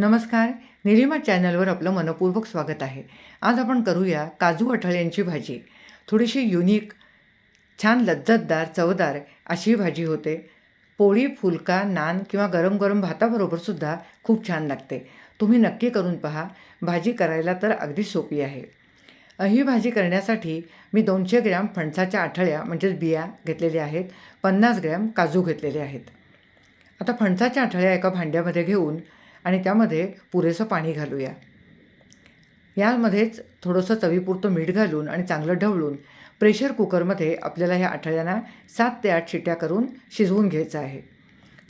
नमस्कार. निलिमा चॅनलवर आपलं मनपूर्वक स्वागत आहे. आज आपण करूया काजू अठळ्यांची भाजी. थोडीशी युनिक छान लज्जतदार चवदार अशी भाजी होते. पोळी फुलका नान किंवा गरम गरम भाताबरोबरसुद्धा खूप छान लागते. तुम्ही नक्की करून पहा. भाजी करायला तर अगदी सोपी आहे. ही भाजी करण्यासाठी मी दोनशे ग्रॅम फणसाच्या आठळ्या म्हणजेच बिया घेतलेल्या आहेत. पन्नास ग्रॅम काजू घेतलेले आहेत. आता फणसाच्या आठळ्या एका भांड्यामध्ये घेऊन आणि त्यामध्ये पुरेसं पाणी घालूया. यामध्येच थोडंसं चवीपुरतं मीठ घालून आणि चांगलं ढवळून प्रेशर कुकरमध्ये आपल्याला ह्या आठळ्यांना सात ते आठ शिट्या करून शिजवून घ्यायचं आहे.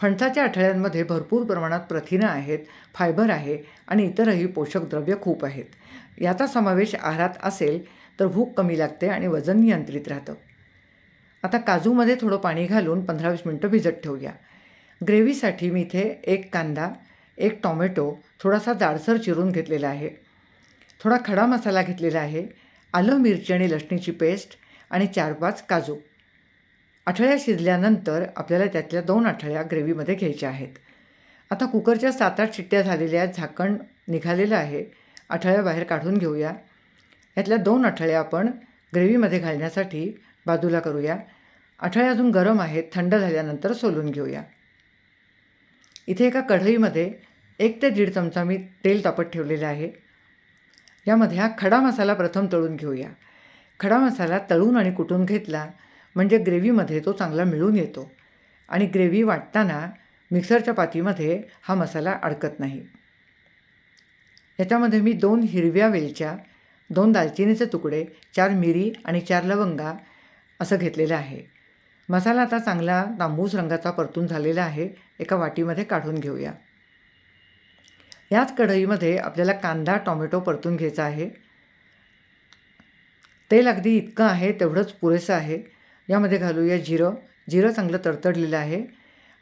फणसाच्या आठळ्यांमध्ये भरपूर प्रमाणात प्रथिनं आहेत फायबर आहे आणि इतरही पोषक द्रव्य खूप आहेत. याचा समावेश आहारात असेल तर भूक कमी लागते आणि वजन नियंत्रित राहतं. आता काजूमध्ये थोडं पाणी घालून पंधरा वीस मिनटं भिजत ठेवूया. ग्रेव्हीसाठी मी इथे एक कांदा एक टॉमॅटो थोडासा जाडसर चिरून घेतलेला आहे. थोडा खडा मसाला घेतलेला आहे आलं मिरची आणि लसणीची पेस्ट आणि चार पाच काजू. आठळ्या शिजल्यानंतर आपल्याला त्यातल्या दोन आठळ्या ग्रेव्हीमध्ये घ्यायच्या आहेत. आता कुकरच्या सात आठ शिट्ट्या झालेल्या आहेत, झाकण निघालेलं आहे. आठळ्या बाहेर काढून घेऊया. यातल्या दोन आठळ्या आपण ग्रेव्हीमध्ये घालण्यासाठी बाजूला करूया. आठळ्या अजून गरम आहेत थंड झाल्यानंतर सोलून घेऊया. इथे एका कढईमध्ये एक ते दीड चमचा मी तेल तापत ठेवलेलं आहे. यामध्ये हा खडा मसाला प्रथम तळून घेऊया. खडा मसाला तळून आणि कुटून घेतला म्हणजे ग्रेव्हीमध्ये तो चांगला मिळून येतो आणि ग्रेव्ही वाटताना मिक्सरच्या पातीमध्ये हा मसाला अडकत नाही. याच्यामध्ये मी दोन हिरव्या वेलच्या दोन दालचिनीचे तुकडे चार मिरी आणि चार लवंगा असं घेतलेलं आहे. मसाला आता चांगला तांबूस रंगाचा परतून झालेला आहे. एका वाटीमध्ये काढून घेऊया. याच कढईमध्ये आपल्याला कांदा टॉमॅटो परतून घ्यायचा आहे. तेल अगदी इतकं आहे तेवढंच पुरेसं आहे. यामध्ये घालूया जिरं. जिरं चांगलं तडतडलेलं आहे.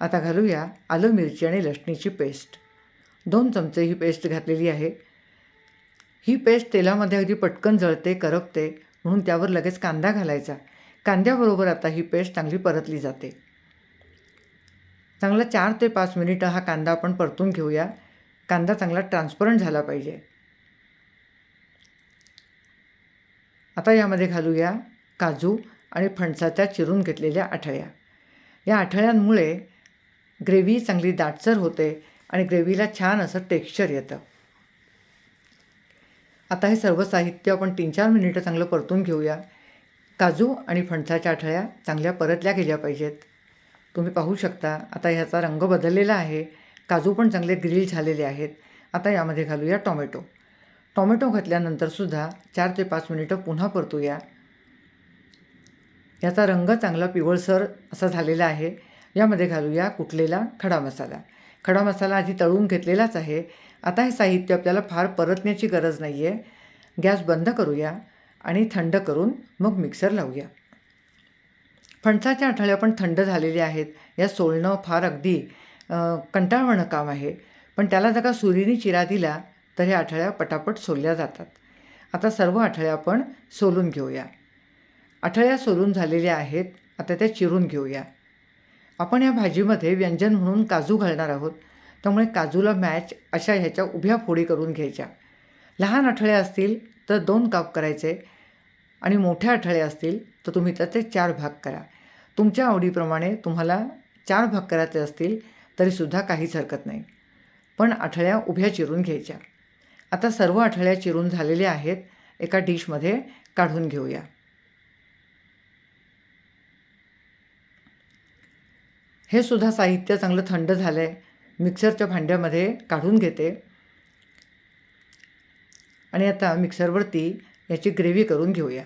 आता घालूया आलं मिरची आणि लसणीची पेस्ट. दोन चमचे ही पेस्ट घातलेली आहे. ही पेस्ट तेलामध्ये अगदी पटकन जळते करपते म्हणून त्यावर लगेच कांदा घालायचा. कांद्याबरोबर आता ही पेस्ट चांगली परतली जाते. चांगला चार ते पाच मिनिटं हा कांदा आपण परतून घेऊया. कांदा चांगला ट्रान्सपरंट झाला पाहिजे. आता यामध्ये घालूया काजू आणि फणसाच्या चिरून घेतलेल्या आठळ्या. या आठळ्यांमुळे ग्रेव्ही चांगली दाटसर होते आणि ग्रेव्हीला छान असं टेक्स्चर येतं. आता हे सर्व साहित्य आपण तीन चार मिनिटं चांगलं परतून घेऊया. काजू आणि फणसाच्या आठळ्या चांगल्या परतल्या गेल्या पाहिजेत. तुम्ही पाहू शकता आता ह्याचा रंग बदललेला आहे. काजू पण चांगले ग्रिल झालेले आहेत. आता यामध्ये घालूया टॉमॅटो. टॉमॅटो घातल्यानंतरसुद्धा चार ते पाच मिनिटं पुन्हा परतूया. याचा रंग चांगला पिवळसर असा झालेला आहे. यामध्ये घालूया कुटलेला खडा मसाला. खडा मसाला आधी तळून घेतलेलाच आहे. आता हे साहित्य आपल्याला फार परतण्याची गरज नाही आहे गॅस बंद करूया आणि थंड करून मग मिक्सर लावूया. फणसाच्या आठळ्या पण थंड झालेल्या आहेत. या सोलणं फार अगदी कंटाळवणं काम आहे. पण त्याला जर का सुरीने चिरा दिला तर ह्या आठळ्या पटापट सोलल्या जातात. आता सर्व आठळ्या आपण सोलून घेऊया. आठळ्या सोलून झालेल्या आहेत आता त्या चिरून घेऊया. आपण या भाजीमध्ये व्यंजन म्हणून काजू घालणार आहोत. त्यामुळे काजूला मॅच अशा ह्याच्या उभ्या फोडी करून घ्यायच्या. लहान आठळ्या असतील तर दोन काप करायचे. आणि मोठ्या आठळ्या असतील तर तुम्ही त्याचे चार भाग करा. तुमच्या आवडीप्रमाणे तुम्हाला चार भाग करायचे असतील तरीसुद्धा काहीच हरकत नाही. पण आठळ्या उभ्या चिरून घ्यायच्या. आता सर्व आठळ्या चिरून झालेल्या आहेत एका डिशमध्ये काढून घेऊया. हे सुद्धा साहित्य चांगलं थंड झालं आहे मिक्सरच्या भांड्यामध्ये काढून घेते. आणि आता मिक्सरवरती याची ग्रेव्ही करून घेऊया.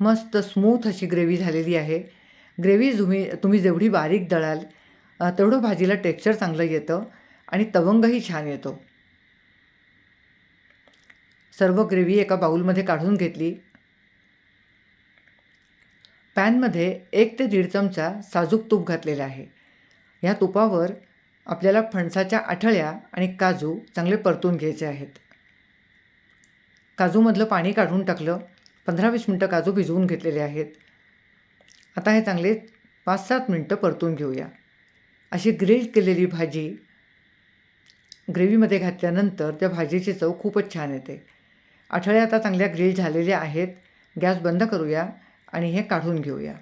मस्त स्मूथ अशी ग्रेव्ही झालेली आहे. ग्रेव्ही तुम्ही तुम्ही जेवढी बारीक दळाल तेवढं भाजीला टेक्स्चर चांगलं येतं आणि तवंगही छान येतो. सर्व ग्रेव्ही एका बाऊलमध्ये काढून घेतली. पॅनमध्ये एक ते दीड चमचा साजूक तूप घातलेला आहे. या तुपावर आपल्याला फणसाच्या आठळ्या आणि काजू चांगले परतून घ्यायचे आहेत. काजूमधलं पाणी काढून टाकलं पंधरा वीस मिनटं काजू भिजवून घेतलेले आहेत. आता हे चांगले पाच सात मिनटं परतून घेऊया. अशी ग्रिल केलेली भाजी ग्रेव्हीमध्ये घातल्यानंतर त्या भाजीची चव खूपच छान येते. आठवड्या आता चांगल्या ग्रिल झालेल्या आहेत. गॅस बंद करूया आणि हे काढून घेऊया.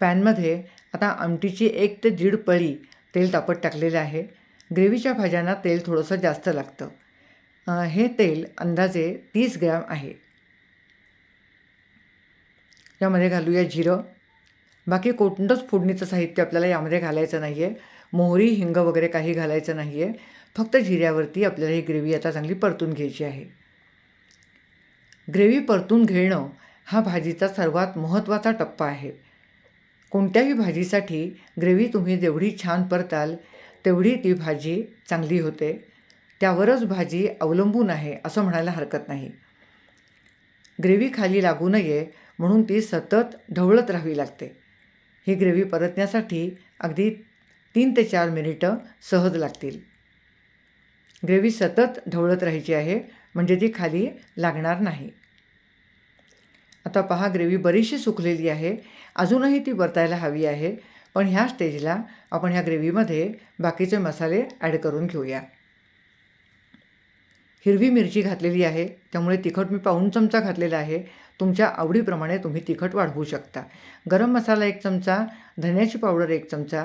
पॅनमध्ये आता आमटीची एक ते दीड पळी तेल तापत टाकलेलं आहे. ग्रेव्हीच्या भाज्यांना तेल थोडंसं जास्त लागतं. हे तेल अंदाजे तीस ग्रॅम आहे. यामध्ये घालूया जिरं. बाकी कोणतंच फोडणीचं साहित्य आपल्याला यामध्ये घालायचं नाही आहे मोहरी हिंग वगैरे काही घालायचं नाही आहे फक्त जिऱ्यावरती आपल्याला ही ग्रेव्ही आता चांगली परतून घ्यायची आहे. ग्रेव्ही परतून घेणं हा भाजीचा सर्वात महत्त्वाचा टप्पा आहे. कोणत्याही भाजीसाठी ग्रेव्ही तुम्ही जेवढी छान परताल तेवढी ती भाजी चांगली होते. त्यावरच भाजी अवलंबून आहे असं म्हणायला हरकत नाही. ग्रेव्ही खाली लागू नये म्हणून ती सतत ढवळत राहावी लागते. ही ग्रेव्ही परतण्यासाठी अगदी तीन ते चार मिनिटं सहज लागतील. ग्रेव्ही सतत ढवळत राहायची आहे म्हणजे ती खाली लागणार नाही. आता पहा ग्रेव्ही बरीचशी सुकलेली आहे. अजूनही ती परतायला हवी आहे पण ह्या स्टेजला आपण ह्या ग्रेव्हीमध्ये बाकीचे मसाले ॲड करून घेऊया. हिरवी मिरची घातलेली आहे. त्यामुळे तिखट मी पाऊण चमचा घातलेला आहे. तुमच्या आवडीप्रमाणे तुम्ही तिखट वाढवू शकता. गरम मसाला एक चमचा धन्याची पावडर एक चमचा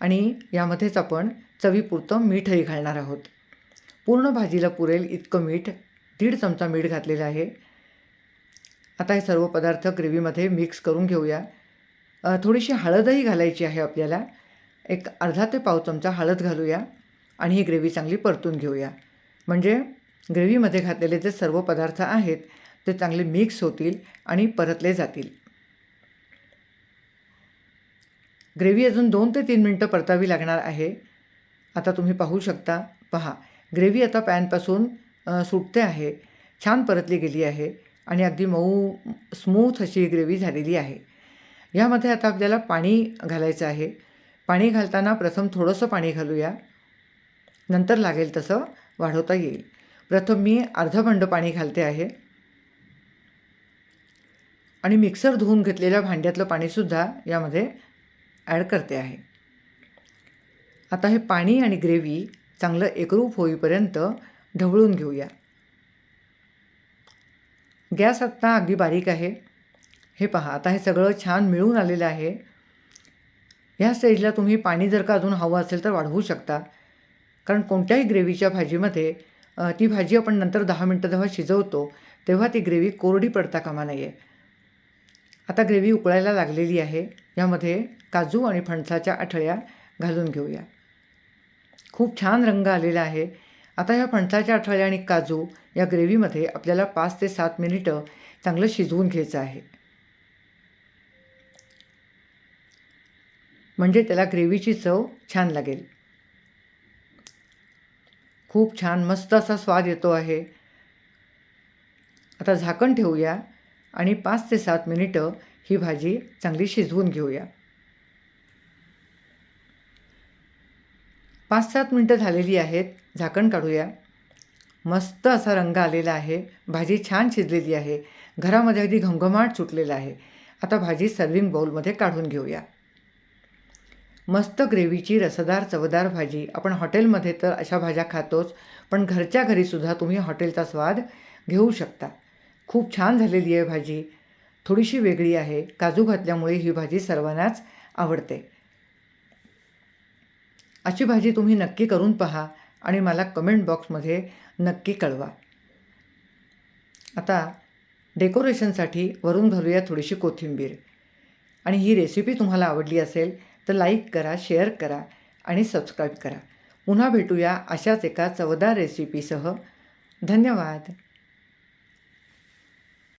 आणि यामध्येच आपण चवीपुरतं मीठही घालणार आहोत. पूर्ण भाजीला पुरेल इतकं मीठ. दीड चमचा मीठ घातलेलं आहे. आता हे सर्व पदार्थ ग्रेव्हीमध्ये मिक्स करून घेऊया. थोडीशी हळदही घालायची आहे आपल्याला. एक अर्धा ते पाव चमचा हळद घालूया आणि ही ग्रेव्ही चांगली परतून घेऊया. म्हणजे ग्रेव्हीमध्ये घातलेले जे सर्व पदार्थ आहेत ते चांगले मिक्स होतील आणि परतले जातील. ग्रेव्ही अजून दोन ते तीन मिनटं परतावी लागणार आहे. आता तुम्ही पाहू शकता. पहा ग्रेव्ही आता पॅनपासून सुटते आहे. छान परतली गेली आहे आणि अगदी मऊ स्मूथ अशी ग्रेव्ही झालेली आहे. यामध्ये आता आपल्याला पाणी घालायचं आहे. पाणी घालताना प्रथम थोडंसं पाणी घालूया. नंतर लागेल तसं वाढवता येईल. प्रथम मी अर्धं भांडं पाणी घालते आहे. आणि मिक्सर धुवून घेतलेल्या भांड्यातलं पाणीसुद्धा यामध्ये ॲड करते आहे. आता हे पाणी आणि ग्रेव्ही चांगलं एकरूप होईपर्यंत ढवळून घेऊया. गॅस आत्ता अगदी बारीक आहे. हे पहा आता हे सगळं छान मिळून आलेलं आहे. ह्या स्टेजला तुम्ही पाणी जर का अजून हवं असेल तर वाढवू शकता. कारण कोणत्याही ग्रेव्हीच्या भाजीमध्ये ती भाजी आपण नंतर दहा मिनटं जेव्हा शिजवतो तेव्हा ती ग्रेव्ही कोरडी पडता कामा नये. आता ग्रेव्ही उकळायला लागलेली आहे. यामध्ये काजू आणि फणसाच्या आठळ्या घालून घेऊया. खूप छान रंग आलेला आहे. आता ह्या फणसाच्या आठवड्या आणि काजू या ग्रेव्हीमध्ये आपल्याला पाच ते सात मिनिटं चांगलं शिजवून घ्यायचं आहे. म्हणजे त्याला ग्रेव्हीची चव छान लागेल. खूप छान मस्त असा स्वाद येतो आहे. आता झाकण ठेवूया आणि पाच ते सात मिनिटं ही भाजी चांगली शिजवून घेऊया. पाच सात मिनटं झालेली आहेत झाकण काढूया. मस्त असा रंग आलेला आहे भाजी छान शिजलेली आहे. घरामध्ये अगदी घमघमाट सुटलेला आहे. आता भाजी सर्विंग बाउलमध्ये काढून घेऊया. मस्त ग्रेव्हीची रसदार चवदार भाजी. आपण हॉटेलमध्ये तर अशा भाज्या खातोच पण घरच्या घरीसुद्धा तुम्ही हॉटेलचा स्वाद घेऊ शकता. खूप छान झालेली आहे भाजी. थोडीशी वेगळी आहे. काजू घातल्यामुळे ही भाजी सर्वांनाच आवडते. अशी भाजी तुम्ही नक्की करून पहा आणि मला कमेंट बॉक्समध्ये नक्की कळवा. आता डेकोरेशनसाठी वरून घालूया थोडीशी कोथिंबीर. आणि ही रेसिपी तुम्हाला आवडली असेल तर लाईक करा शेअर करा आणि सबस्क्राईब करा. पुन्हा भेटूया अशाच एका चवदार रेसिपीसह धन्यवाद.